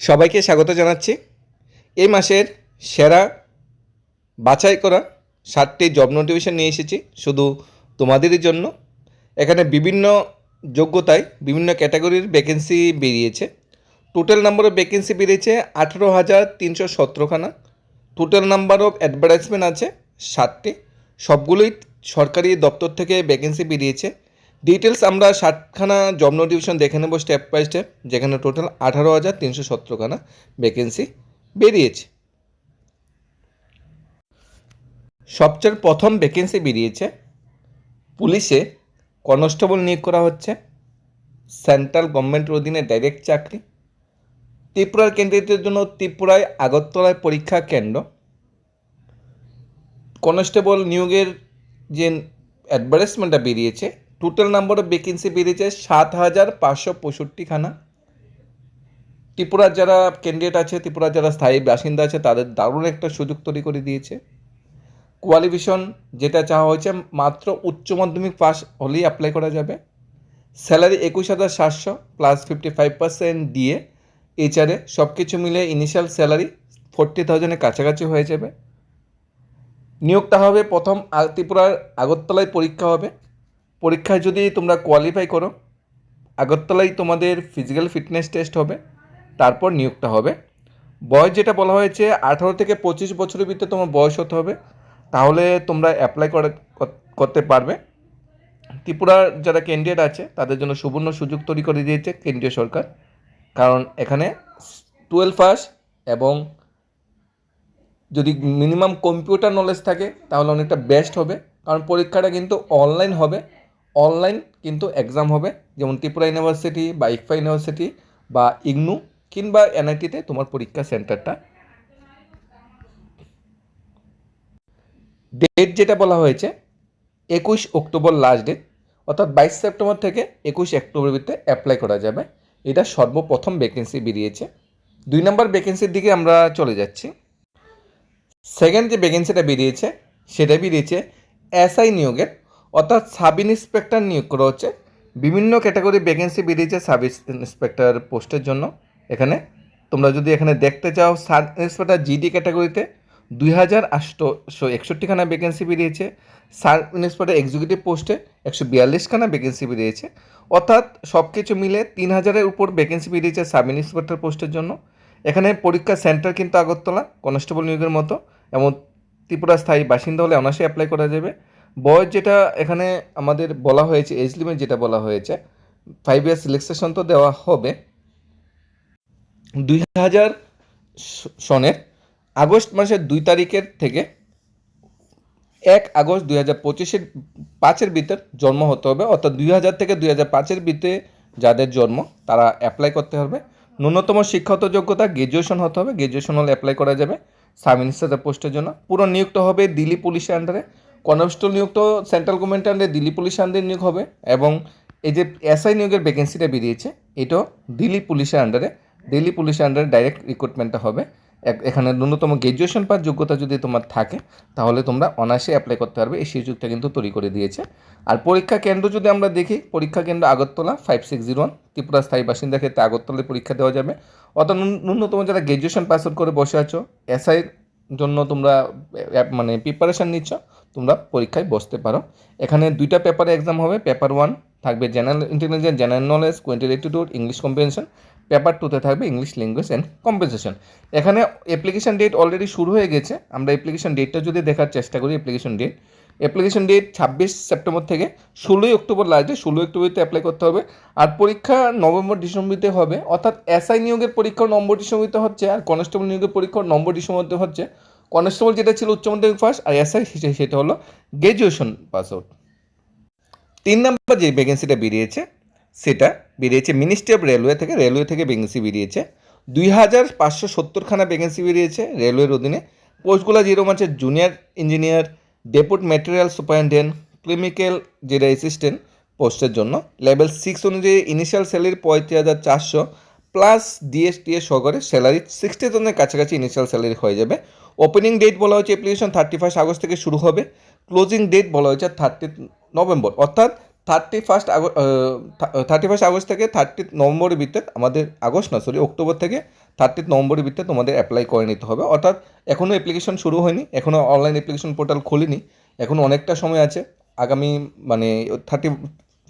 সবাইকে স্বাগত জানাচ্ছি। এই মাসের সেরা বাছাই করা ষাটটি জব নোটিফিকেশন নিয়ে এসেছি, শুধু তোমাদেরই জন্য। এখানে বিভিন্ন যোগ্যতায় বিভিন্ন ক্যাটাগরির ভ্যাকেন্সি বেরিয়েছে। টোটাল নাম্বার অফ ভ্যাকেন্সি বেরিয়েছে আঠেরো হাজার তিনশো সতেরোখানা। টোটাল নাম্বার অফ অ্যাডভার্টাইজমেন্ট আছে ষাটটি। সবগুলোই সরকারি দপ্তর থেকে ভ্যাকেন্সি বেরিয়েছে। ডিটেলস আমরা ষাটখানা জব নোটিফিকেশন দেখে নেব স্টেপ বাই স্টেপ যেখানে টোটাল আঠারো হাজার তিনশো সতেরোখানা ভ্যাকেন্সি বেরিয়েছে। সবচেয়ে প্রথম ভ্যাকেন্সি বেরিয়েছে পুলিশে, কনস্টেবল নিয়োগ করা হচ্ছে সেন্ট্রাল গভর্নমেন্টের অধীনে ডাইরেক্ট চাকরি, ত্রিপুরার ক্যান্ডিডেটের জন্য ত্রিপুরায় আগরতলায় পরীক্ষা কেন্দ্র, কনস্টেবল নিয়োগের যে অ্যাডভার্টাইজমেন্টটা বেরিয়েছে টোটাল নাম্বার অফ ভ্যাকেন্সি বেরিয়েছে সাত হাজার পাঁচশো পঁয়ষট্টিখানা। ত্রিপুরার যারা ক্যান্ডিডেট আছে, ত্রিপুরার যারা স্থায়ী বাসিন্দা আছে, তাদের দারুণ একটা সুযোগ তৈরি করে দিয়েছে। কোয়ালিফিকেশন যেটা চাওয়া হয়েছে, মাত্র উচ্চ মাধ্যমিক পাস হলেই অ্যাপ্লাই করা যাবে। স্যালারি একুশ হাজার সাতশো প্লাস ফিফটি ফাইভ পার্সেন্ট দিয়ে এইচআরে সব কিছু মিলে ইনিশিয়াল স্যালারি ফোরটি থাউজেন্ডের কাছাকাছি হয়ে যাবে। নিয়োগটা হবে প্রথম ত্রিপুরার আগরতলায় পরীক্ষা হবে। পরীক্ষায় যদি তোমরা কোয়ালিফাই করো, আগরতলায় তোমাদের ফিজিক্যাল ফিটনেস টেস্ট হবে, তারপর নিয়োগটা হবে। বয়স যেটা বলা হয়েছে, আঠারো থেকে পঁচিশ বছরের ভিতরে তোমার বয়স হতে হবে। তাহলে তোমরা অ্যাপ্লাই করতে পারবে। ত্রিপুরার যারা ক্যান্ডিডেট আছে, তাদের জন্য সুবর্ণ সুযোগ তৈরি করে দিয়েছে কেন্দ্রীয় সরকার। কারণ এখানে টুয়েলভ পাস এবং যদি মিনিমাম কম্পিউটার নলেজ থাকে, তাহলে অনেকটা বেস্ট হবে। কারণ পরীক্ষাটা কিন্তু অনলাইন হবে। অনলাইন কিন্তু এক্সাম হবে, যেমন ত্রিপুরা ইউনিভার্সিটি বা ইকফা ইউনিভার্সিটি বা ইগনু কিংবা এনআইটিতে তোমার পরীক্ষা সেন্টারটা ডেট যেটা বলা হয়েছে, একুশ অক্টোবর লাস্ট ডেট অর্থাৎ বাইশ সেপ্টেম্বর থেকে একুশ অক্টোবরের ভিতরে অ্যাপ্লাই করা যাবে। এটা সর্বপ্রথম ভ্যাকেন্সি বেরিয়েছে। দুই নম্বর ভ্যাকেন্সির দিকে আমরা চলে যাচ্ছি। সেকেন্ড যে ভ্যাকেন্সিটা বেরিয়েছে, সেটা বেরিয়েছে এসআই নিয়োগের অর্থাৎ সাব ইন্সপেক্টর নিয়োগ করা হচ্ছে। বিভিন্ন ক্যাটাগরি ভ্যাকেন্সি বেরিয়েছে সাব ইন্সপেক্টর পোস্টের জন্য। এখানে তোমরা যদি এখানে দেখতে চাও, সাব ইন্সপেক্টর জিডি ক্যাটাগরিতে দুই হাজার আটশো একষট্টিখানা ভ্যাকেন্সি বেরিয়েছে। সাব ইন্সপেক্টর এক্সিকিউটিভ পোস্টে একশো বিয়াল্লিশখানা ভ্যাকেন্সি বেরিয়েছে। অর্থাৎ সব কিছু মিলে তিন হাজারের উপর ভ্যাকেন্সি বেরিয়েছে সাব ইন্সপেক্টর পোস্টের জন্য। এখানে পরীক্ষা সেন্টার কিন্তু আগরতলা কনস্টেবল নিয়োগের মতো। এবং ত্রিপুরা স্থায়ী বাসিন্দা হলে অনায়াসে অ্যাপ্লাই করা যাবে। বয়স যেটা এখানে আমাদের বলা হয়েছে এজ লিমিট যেটা বলা হয়েছে ফাইভ ইয়ার্স রিল্যাক্সেশন তো দেওয়া হবে। দুই হাজার সনের আগস্ট মাসের দুই তারিখের থেকে এক আগস্ট দুই হাজার পঁচিশের পাঁচের ভিতর জন্ম হতে হবে। অর্থাৎ দুই হাজার থেকে দুই হাজার পাঁচের ভিতরে যাদের জন্ম, তারা অ্যাপ্লাই করতে হবে। ন্যূনতম শিক্ষাগত যোগ্যতা গ্র্যাজুয়েশন হতে হবে। গ্র্যাজুয়েশন হলে অ্যাপ্লাই করা যাবে। সাব ইন্সপেক্টর পোস্টের জন্য। পুরো নিয়োগটা হবে দিল্লি পুলিশের আন্ডারে কনস্টেবল নিয়োগ তো সেন্ট্রাল গভর্নমেন্ট আন্ডারে দিল্লি পুলিশ আন্ডারে নিয়োগ হবে এবং এই যে এসআই নিয়োগের ভ্যাকেন্সিটা বেরিয়েছে, এটাও দিল্লি পুলিশের আন্ডারে। দিল্লি পুলিশের আন্ডারে ডাইরেক্ট রিক্রুটমেন্টটা হবে। এখানে ন্যূনতম গ্র্যাজুয়েশন পাওয়ার যোগ্যতা যদি তোমার থাকে, তাহলে তোমরা অনায়াসে অ্যাপ্লাই করতে পারবে। এই সুযোগটা কিন্তু তৈরি করে দিয়েছে। আর পরীক্ষা কেন্দ্র যদি আমরা দেখি, পরীক্ষা কেন্দ্র Agartala five six zero one Tripura স্থায়ী বাসিন্দা ক্ষেত্রে আগরতলায় পরীক্ষা দেওয়া যাবে। অর্থাৎ ন্যূনতম যারা গ্র্যাজুয়েশন পাস আউট করে বসে আছো এসআইয়ের জন্য তোমরা মানে প্রিপারেশান নিচ্ছ, তোমরা পরীক্ষায় বসতে পারো। এখানে দুইটা পেপারে এক্সাম হবে। পেপার ওয়ান থাকবে general intelligence general knowledge quantitative English competition paper টুতে থাকবে ইংলিশ ল্যাঙ্গুয়েজ অ্যান্ড কম্পেনসেশন এখানে অ্যাপ্লিকেশন ডেট অলরেডি শুরু হয়ে গেছে। আমরা অ্যাপ্লিকেশন ডেটটা যদি দেখার চেষ্টা করি অ্যাপ্লিকেশন ডেট অ্যাপ্লিকেশন ডেট ছাব্বিশ সেপ্টেম্বর থেকে ষোলোই অক্টোবর লাস্টে ষোলোই অক্টোবরতে অ্যাপ্লাই করতে হবে। আর পরীক্ষা নভেম্বর ডিসেম্বরতে হবে। অর্থাৎ এসআই নিয়োগের পরীক্ষা নভেম্বর ডিসেম্বরিতে হচ্ছে, আর কনস্টেবল নিয়োগের পরীক্ষা নভেম্বর ডিসেম্বরিতে হচ্ছে। কনস্টেবল যেটা ছিল উচ্চ মাধ্যমিক ফার্স্ট আর এসআই সেটা হলো গ্র্যাজুয়েশন পাস আউট তিন নম্বর যে ভ্যাকেন্সিটা বেরিয়েছে, সেটা বেরিয়েছে মিনিস্ট্রি অফ রেলওয়ে থেকে রেলওয়ে থেকে ভ্যাকেন্সি বেরিয়েছে। দুই হাজার পাঁচশো সত্তরখানা ভ্যাকেন্সি বেরিয়েছে রেলওয়ের অধীনে। পোস্টগুলো যেরকম আছে junior engineer deputy material superintendent clinical যেটা অ্যাসিস্ট্যান্ট পোস্টের জন্য লেভেল সিক্স অনুযায়ী ইনিশিয়াল স্যালারি পঁয়ত্রিশ হাজার চারশো প্লাস ডিএসটিএ সহকারে স্যালারি সিক্সটি থাউজেন্ডের কাছাকাছি ইনিশিয়াল স্যালারি হয়ে যাবে। ওপেনিং ডেট বলা হয়েছে অ্যাপ্লিকেশন থার্টি ফার্স্ট আগস্ট থেকে শুরু হবে। ক্লোজিং ডেট বলা হয়েছে থার্টি নভেম্বর অর্থাৎ thirty first August thirty first August থেকে থার্টি নভেম্বরের ভিতরে আমাদের আগস্ট না সরি অক্টোবর থেকে থার্টি নভেম্বরের ভিতরে তোমাদের অ্যাপ্লাই করে নিতে হবে। অর্থাৎ এখনও অ্যাপ্লিকেশন শুরু হয়নি এখনও অনলাইন অ্যাপ্লিকেশন পোর্টাল খুলিনি, এখন অনেকটা সময় আছে। আগামী মানে থার্টি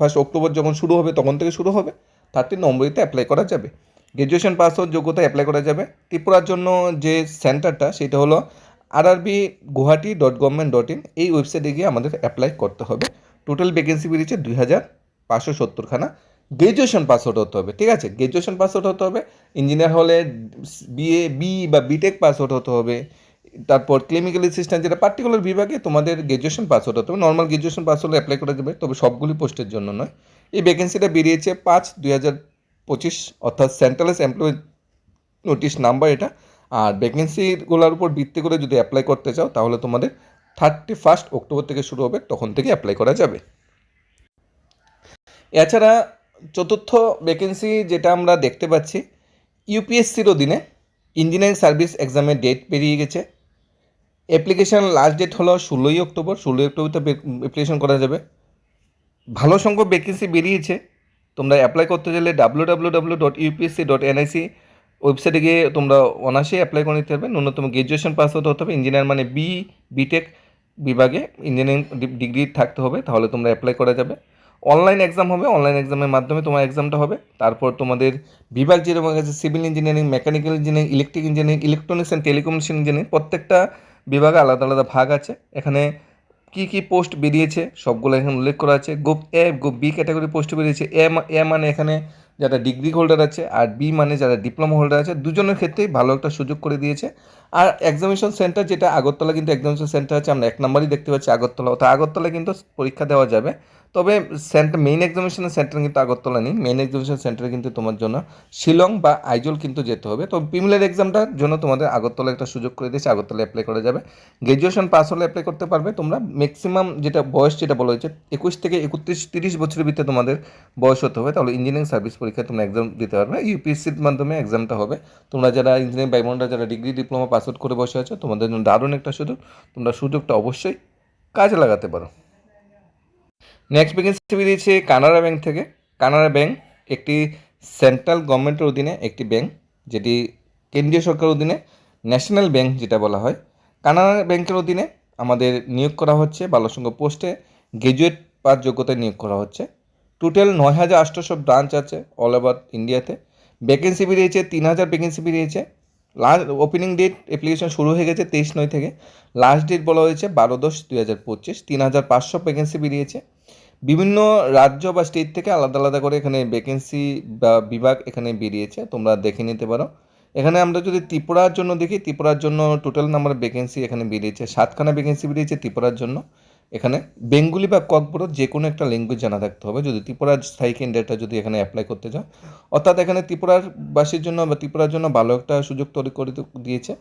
ফার্স্ট অক্টোবর যখন শুরু হবে, তখন থেকে শুরু হবে। থার্টি নভেম্বরিতে অ্যাপ্লাই করা যাবে। গ্র্যাজুয়েশন পাস হওয়ার যোগ্যতা অ্যাপ্লাই করা যাবে। ত্রিপুরার জন্য যে সেন্টারটা সেটা হলো RRB Guwahati dot government dot in এই ওয়েবসাইটে গিয়ে আমাদের অ্যাপ্লাই করতে হবে। টোটাল ভ্যাকেন্সি বেরিয়েছে দুই হাজার পাঁচশো সত্তরখানা। গ্র্যাজুয়েশন পাস আউট হতে হবে, ঠিক আছে? গ্র্যাজুয়েশন পাস আউট হতে হবে ইঞ্জিনিয়ার হলে বিএ বি বা বিটেক পাস আউট হতে হবে, তারপর ক্লিনিক্যাল অ্যাসিস্ট্যান্ট যেটা পার্টিকুলার বিভাগে তোমাদের গ্র্যাজুয়েশন পাস আউট হতে হবে নর্মাল গ্র্যাজুয়েশন পাস হলে অ্যাপ্লাই করা যাবে, তবে সবগুলি পোস্টের জন্য নয়। এই ভ্যাকেন্সিটা বেরিয়েছে পাঁচ দুই হাজার পঁচিশ, অর্থাৎ সেন্ট্রালাইজ এমপ্লয় নোটিশ নাম্বার এটা, আর ভ্যাকেন্সিগুলোর উপর ভিত্তি করে যদি অ্যাপ্লাই করতে চাও, তাহলে তোমাদের থার্টি ফার্স্ট অক্টোবর থেকে শুরু হবে, তখন থেকে অ্যাপ্লাই করা যাবে। এছাড়া চতুর্থ ভ্যাকেন্সি যেটা আমরা দেখতে পাচ্ছি ইউপিএসসির অধীনে ইঞ্জিনিয়ারিং সার্ভিস এক্সামের ডেট বেরিয়ে গেছে। অ্যাপ্লিকেশন লাস্ট ডেট হলো ষোলোই অক্টোবর, ষোলোই অক্টোবরতে অ্যাপ্লিকেশন করা যাবে। ভালো সংখ্যক ভ্যাকেন্সি বেরিয়েছে। তোমরা অ্যাপ্লাই করতে চাইলে W W W dot UPSC dot NIC ওয়েবসাইটে গিয়ে তোমরা অনায়াসেই অ্যাপ্লাই করে নিতে পারবে। ন্যূনতম গ্র্যাজুয়েশন পাস হতে হতে হবে। ইঞ্জিনিয়ার মানে বি বিটেক বিভাগে ইঞ্জিনিয়ারিং ডিগ্রি থাকতে হবে। তাহলে তোমরা অ্যাপ্লাই করা যাবে। অনলাইন এক্সাম হবে অনলাইন এক্সামের মাধ্যমে তোমার এক্সামটা হবে। তারপর তোমাদের বিভাগ যেরকম আছে civil engineering mechanical engineering electric engineering electronics and telecommunication engineering প্রত্যেকটা বিভাগে আলাদা আলাদা ভাগ আছে। এখানে কী কী পোস্ট বেরিয়েছে, সবগুলো এখানে উল্লেখ করা আছে। Group A group B category post বেরিয়েছে। এ এ মানে এখানে যারা ডিগ্রি হোল্ডার আছে আর বি মানে যারা ডিপ্লোমা হোল্ডার আছে, দুজনের ক্ষেত্রেই ভালো একটা সুযোগ করে দিয়েছে। আর এক্সামিনেশন সেন্টার যেটা আগরতলা কিন্তু এক্সামিনেশন সেন্টার আছে, আমরা এক নম্বরই দেখতে পাচ্ছি আগরতলা। অর্থাৎ আগরতলা কিন্তু পরীক্ষা দেওয়া যাবে। তবে সেন্টার মেইন এক্সামিনেশন সেন্টার কিন্তু আগরতলা নেই। মেইন এক্সামিনেশন সেন্টারে কিন্তু তোমার জন্য শিলং বা আইজল কিন্তু যেতে হবে। তো প্রিমিলার এক্সামটার জন্য তোমাদের আগরতলা একটা সুযোগ করে দিয়েছে। আগরতলা অ্যাপ্লাই করা যাবে। গ্র্যাজুয়েশন পাস হলে অ্যাপ্লাই করতে পারবে। তোমরা ম্যাক্সিমাম যেটা বয়স যেটা বলা হয়েছে, একুশ থেকে একত্রিশ, তিরিশ বছরের ভিতরে তোমাদের বয়স হতে হবে। তাহলে ইঞ্জিনিয়ারিং সার্ভিস পরীক্ষায় তোমরা এক্সাম দিতে পারবে। ইউপিএসসির মাধ্যমে এক্সামটা হবে। তোমরা যারা ইঞ্জিনিয়ারিং বাইবনরা যারা ডিগ্রি ডিপ্লোমা পাস আউট করে বসে আছো, তোমাদের জন্য দারুণ একটা সুযোগ। তোমরা সুযোগটা অবশ্যই কাজে লাগাতে পারো। নেক্সট ভ্যাকেন্সি বেরিয়েছে কানাড়া ব্যাংক থেকে। কানাড়া ব্যাংক একটি সেন্ট্রাল গভর্নমেন্টের অধীনে একটি ব্যাংক যেটি কেন্দ্রীয় সরকারের অধীনে ন্যাশনাল ব্যাংক যেটা বলা হয়। কানাড়া ব্যাংকের অধীনে আমাদের নিয়োগ করা হচ্ছে বালসংখ্য পোস্টে গ্র্যাজুয়েট পাস যোগ্যতায় নিয়োগ করা হচ্ছে। টোটাল নয় হাজার আটশোশো ব্রাঞ্চ আছে অল ওভার ইন্ডিয়াতে ভ্যাকেন্সি বেরিয়েছে তিন হাজার ভ্যাকেন্সি বেরিয়েছে লাস্ট ওপেনিং ডেট অ্যাপ্লিকেশন শুরু হয়ে গেছে তেইশ নয় থেকে। লাস্ট ডেট বলা হয়েছে বারো দশ দুই হাজার পঁচিশ, তিন হাজার পাঁচশো ভ্যাকেন্সি বেরিয়েছে বিভিন্ন রাজ্য বা স্টেট থেকে আলাদা আলাদা করে এখানে ভ্যাকেন্সি বা বিভাগ এখানে বেরিয়েছে, তোমরা দেখে নিতে পারো। এখানে আমরা যদি ত্রিপুরার জন্য দেখি, ত্রিপুরার জন্য টোটাল নাম্বার ভ্যাকেন্সি এখানে বেরিয়েছে, সাতখানা ভ্যাকেন্সি বেরিয়েছে ত্রিপুরার জন্য। এখানে বেঙ্গলি বা ককবরো যে কোনো একটা ল্যাঙ্গুয়েজ জানা থাকতে হবে। যদি ত্রিপুরার স্থায়ী ক্যান্ডিডেটটা যদি এখানে অ্যাপ্লাই করতে চাও, অর্থাৎ এখানে ত্রিপুরার বাসীর জন্য বা ত্রিপুরার জন্য ভালো একটা সুযোগ তৈরি করে দিয়েছে।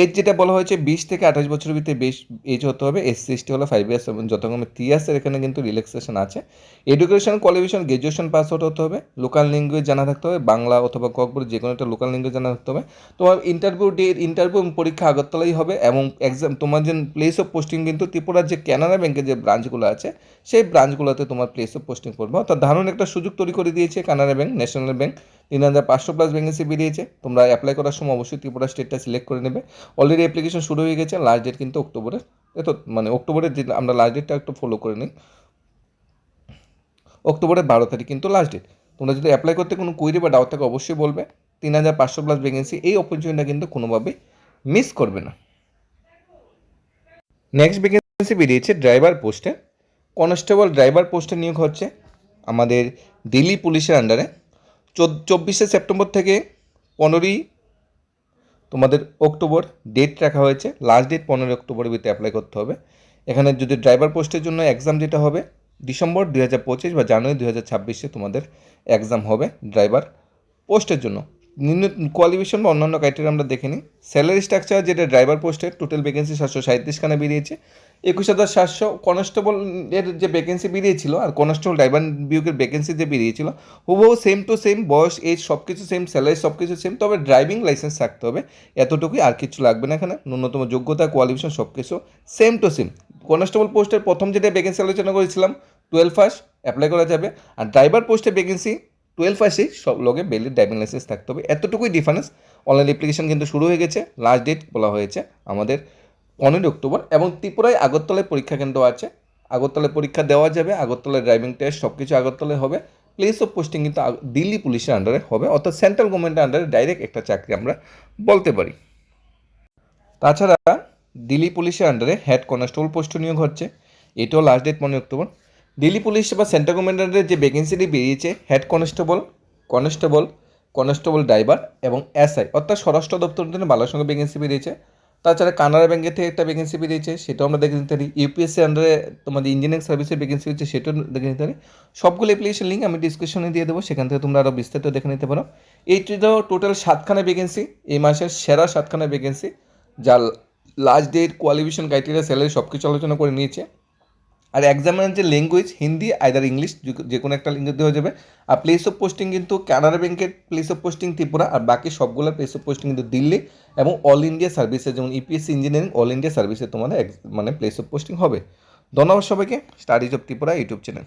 এজ যেটা বলা হয়েছে, বিশ থেকে আঠাশ বছরের ভিতরে বেশ এজ হতে হবে। এস সি এসটি হলো ফাইভ ইয়ার্স এবং যথাক্রমে থ্রি ইয়ার্সের এখানে কিন্তু রিল্যাক্সেশন আছে। এডুকেশন কোয়ালিফিকেশন গ্র্যাজুয়েশন পাস হতে হবে। লোকাল ল্যাঙ্গুয়েজ জানা থাকতে হবে। বাংলা অথবা ককবর যে কোনো একটা লোকাল ল্যাঙ্গুয়েজ জানা থাকতে হবে। তোমার ইন্টারভিউ ডে ইন্টারভিউ পরীক্ষা আগরতলাই হবে এবং এক্সাম তোমার যে প্লেস অফ পোস্টিং কিন্তু ত্রিপুরার যে ক্যানারা ব্যাংকের যে ব্রাঞ্চগুলো আছে, সেই ব্রাঞ্চগুলোতে তোমার প্লেস পোস্টিং করবে। অর্থাৎ দারুণ একটা সুযোগ তৈরি করে দিয়েছে কানাড়া ব্যাংক ন্যাশনাল ব্যাংক। তিন হাজার পাঁচশো প্লাস ভ্যাকেন্সি বেরিয়েছে তোমরা অ্যাপ্লাই করার সময় অবশ্যই ত্রিপুরা স্টেটটা সিলেক্ট করে নেবে। অলরেডি অ্যাপ্লিকেশন শুরু হয়ে গেছে লাস্ট ডেট কিন্তু অক্টোবরের। এত মানে অক্টোবরের যে আমরা লাস্ট ডেটটা একটু ফলো করে নিই। অক্টোবরের বারো তারিখ কিন্তু লাস্ট ডেট তোমরা যদি অ্যাপ্লাই করতে কোনো কুইরি বা ডাউট থাকে অবশ্যই বলবে। তিন হাজার পাঁচশো প্লাস ভ্যাকেন্সি এই অপরচুনিটিটা কিন্তু কোনোভাবেই মিস করবে না। নেক্সট ভ্যাকেন্সি বেরিয়েছে ড্রাইভার পোস্টে কনস্টেবল ড্রাইভার পোস্টে নিয়োগ হচ্ছে আমাদের দিল্লি পুলিশের আন্ডারে চব্বিশে সেপ্টেম্বর থেকে পনেরোই তোমাদের অক্টোবর ডেট রাখা হয়েছে। লাস্ট ডেট পনেরোই অক্টোবরের ভিতরে অ্যাপ্লাই করতে হবে। এখানে যদি ড্রাইভার পোস্টের জন্য এক্সাম যেটা হবে, ডিসেম্বর দুই বা জানুয়ারি দুই তোমাদের এক্সাম হবে ড্রাইভার পোস্টের জন্য। নিম্ন কোয়ালিফিকেশন বা অন্যান্য ক্রাইটেরিয়া আমরা দেখে নিই। স্যালারি স্ট্রাকচার যেটা ড্রাইভার পোস্টের টোটাল ভ্যাকেন্সি সাতশো সাঁত্রিশখানে বেরিয়েছে। একুশ হাজার সাতশো কনস্টেবল এর যে ভ্যাকেন্সি বেরিয়েছিল আর কনস্টেবল ড্রাইভার বিয়োগের ভ্যাকেন্সি যে বেরিয়েছিল, হুবহু সেম টু সেম বয়স এজ সব কিছু সেম স্যালারি সব কিছু সেম তবে ড্রাইভিং লাইসেন্স থাকতে হবে। এতটুকুই আর কিছু লাগবে না এখানে। ন্যূনতম যোগ্যতা কোয়ালিফিকেশন সব কিছু সেম টু সেম কনস্টেবল পোস্টের প্রথম যেটা ভ্যাকেন্সি আলোচনা করেছিলাম টুয়েলভ ফার্স্ট অ্যাপ্লাই করা যাবে। আর ড্রাইভার পোস্টে ভ্যাকেন্সি টুয়েলভ ফার্স্টেই সব লগে বেলির ড্রাইভিং লাইসেন্স থাকতে হবে। এতটুকুই ডিফারেন্স অনলাইন অ্যাপ্লিকেশন কিন্তু শুরু হয়ে গেছে লাস্ট ডেট বলা হয়েছে আমাদের পনেরোই অক্টোবর এবং ত্রিপুরায় আগরতলায় পরীক্ষা কেন্দ্র আছে। আগরতলায় পরীক্ষা দেওয়া যাবে, আগরতলায় ড্রাইভিং টেস্ট সব কিছু আগরতলায় হবে। প্লেস অফ পোস্টিং কিন্তু দিল্লি পুলিশের আন্ডারে হবে, অর্থাৎ সেন্ট্রাল গভর্নমেন্টের আন্ডারে ডাইরেক্ট একটা চাকরি আমরা বলতে পারি। তাছাড়া দিল্লি পুলিশের আন্ডারে হেড কনস্টেবল পোস্ট নিয়োগ হচ্ছে, এটাও লাস্ট ডেট পনেরোই অক্টোবর। দিল্লি পুলিশ বা সেন্ট্রাল গভর্নমেন্টের যে ভ্যাকেন্সিটি বেরিয়েছে head constable constable constable driver এবং এসআই অর্থাৎ স্বরাষ্ট্র দপ্তরের জন্য ভালো সঙ্গে ভ্যাকেন্সি বেরিয়েছে। তাছাড়া কানাড়া ব্যাংকের থেকে একটা ভ্যাকেন্সি বেরিয়েছে, সেটাও আমরা দেখে নিতে পারি। ইউপিএসসি আন্ডারে তোমাদের ইঞ্জিনিয়ারিং সার্ভিসের ভ্যাকেন্সি হচ্ছে, সেটাও দেখে নিতে পারি। সবগুলো অ্যাপ্লিকেশন লিঙ্ক আমি ডিসক্রিপশনে দিয়ে দেবো, সেখান থেকে তোমরা আরও বিস্তারিত দেখে নিতে পারো। এইটি তো টোটাল সাতখানা ভ্যাকেন্সি এই মাসের সেরা সাতখানা ভ্যাকেন্সি যা last date qualification criteria salary সব কিছু আলোচনা করে নিয়েছে। আর এক্সামের যে ল্যাঙ্গুয়েজ হিন্দি আইদার ইংলিশ যে কোনো একটা ল্যাঙ্গুয়েজ দেওয়া যাবে। আর প্লেস অফ পোস্টিং কিন্তু কানাডা ব্যাংকের প্লেস অফ পোস্টিং ত্রিপুরা, আর বাকি সবগুলো প্লেস অফ পোস্টিং কিন্তু দিল্লি এবং অল ইন্ডিয়া সার্ভিসে যেমন ইপিএসসি ইঞ্জিনিয়ারিং অল ইন্ডিয়া সার্ভিসে তোমাদের মানে প্লেস অফ পোস্টিং হবে। ধন্যবাদ সবাইকে। Studies of Tripura YouTube channel